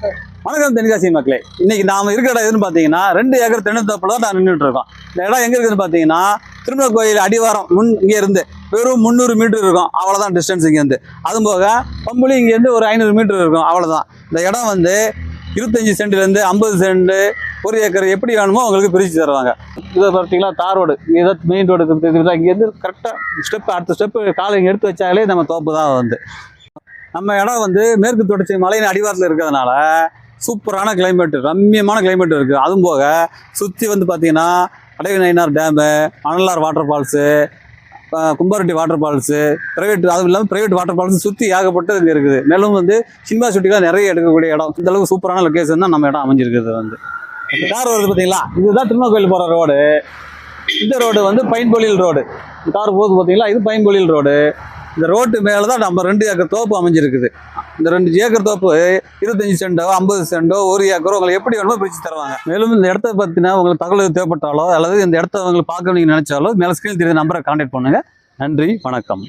வணக்கம் தென்காசி மக்களே. இன்னைக்கு நாம இருக்கிற இடம் எதுன்னு பார்த்தீங்கன்னா ரெண்டு ஏக்கர் தென்னந்தோப்பில் தான் நான் நின்றுட்டு இருக்கோம். இந்த இடம் எங்க இருக்குதுன்னு பார்த்தீங்கன்னா திருமண கோயில் அடிவாரம் முன் இங்கே இருந்து வெறும் முந்நூறு மீட்டர் இருக்கும். அவ்வளோதான் டிஸ்டன்ஸ் இங்கேருந்து அதுவும் போக பம்புலி இங்கேருந்து ஒரு ஐநூறு மீட்டர் இருக்கும். அவ்வளோதான் இந்த இடம் வந்து இருபத்தஞ்சி சென்ட்லேருந்து ஐம்பது சென்ட் ஒரு ஏக்கர் எப்படி வேணுமோ உங்களுக்கு பிரித்து தருவாங்க. இதை பார்த்தீங்கன்னா தார் ரோடு. இதை மெயின் ரோடு இங்கேருந்து கரெக்டாக ஸ்டெப் அடுத்த ஸ்டெப்பு காலை இங்கே எடுத்து வச்சாலே நம்ம தோப்பு தான் வந்து. நம்ம இடம் வந்து மேற்கு தொடர்ச்சி மலையின் அடிவாரத்தில் இருக்கிறதுனால சூப்பரான கிளைமேட் ரம்மியமான கிளைமேட் இருக்குது அதுவும் போக சுற்றி வந்து பார்த்தீங்கன்னா Adavi Nainar dam அனலார் water falls கும்பாரெட்டி வாட்டர் ஃபால்ஸு ப்ரைவேட் அதுவும் இல்லாமல் ப்ரைவேட் வாட்டர் ஃபால்ஸ் சுற்றி ஏகப்பட்டது இங்கே இருக்குது. மேலும் வந்து சினிமா ஷூட்டிங்லாம் நிறைய எடுக்கக்கூடிய இடம். இந்த அளவுக்கு சூப்பரான லொக்கேஷன் தான் நம்ம இடம் அமைஞ்சிருக்குது வந்து. கார் வருது பார்த்தீங்களா இதுதான் திருமண கோயில் போகிற ரோடு இந்த ரோடு வந்து பைன்பொழில் ரோடு கார் போகுது பார்த்தீங்களா இது பைன்பொழில் ரோடு இந்த ரோட்டு மேலே தான் நம்ம ரெண்டு ஏக்கர் தோப்பு அமைஞ்சிருக்குது. இந்த ரெண்டு ஏக்கர் தோப்பு இருபத்தஞ்சி சென்டோ ஐம்பது சென்டோ ஒரு ஏக்கரோ உங்களுக்கு எப்படி வேணுமோ பிரித்து தருவாங்க. மேலும் இந்த இடத்த பற்றினா உங்களுக்கு தகவல் தேவைப்பட்டாலோ அல்லது இந்த இடத்த உங்களுக்கு பார்க்க நீங்கள் நினைச்சாலோ மேலே ஸ்கிரீன் தெரியுற நம்பரை கான்டாக்ட் பண்ணுங்கள் நன்றி வணக்கம்.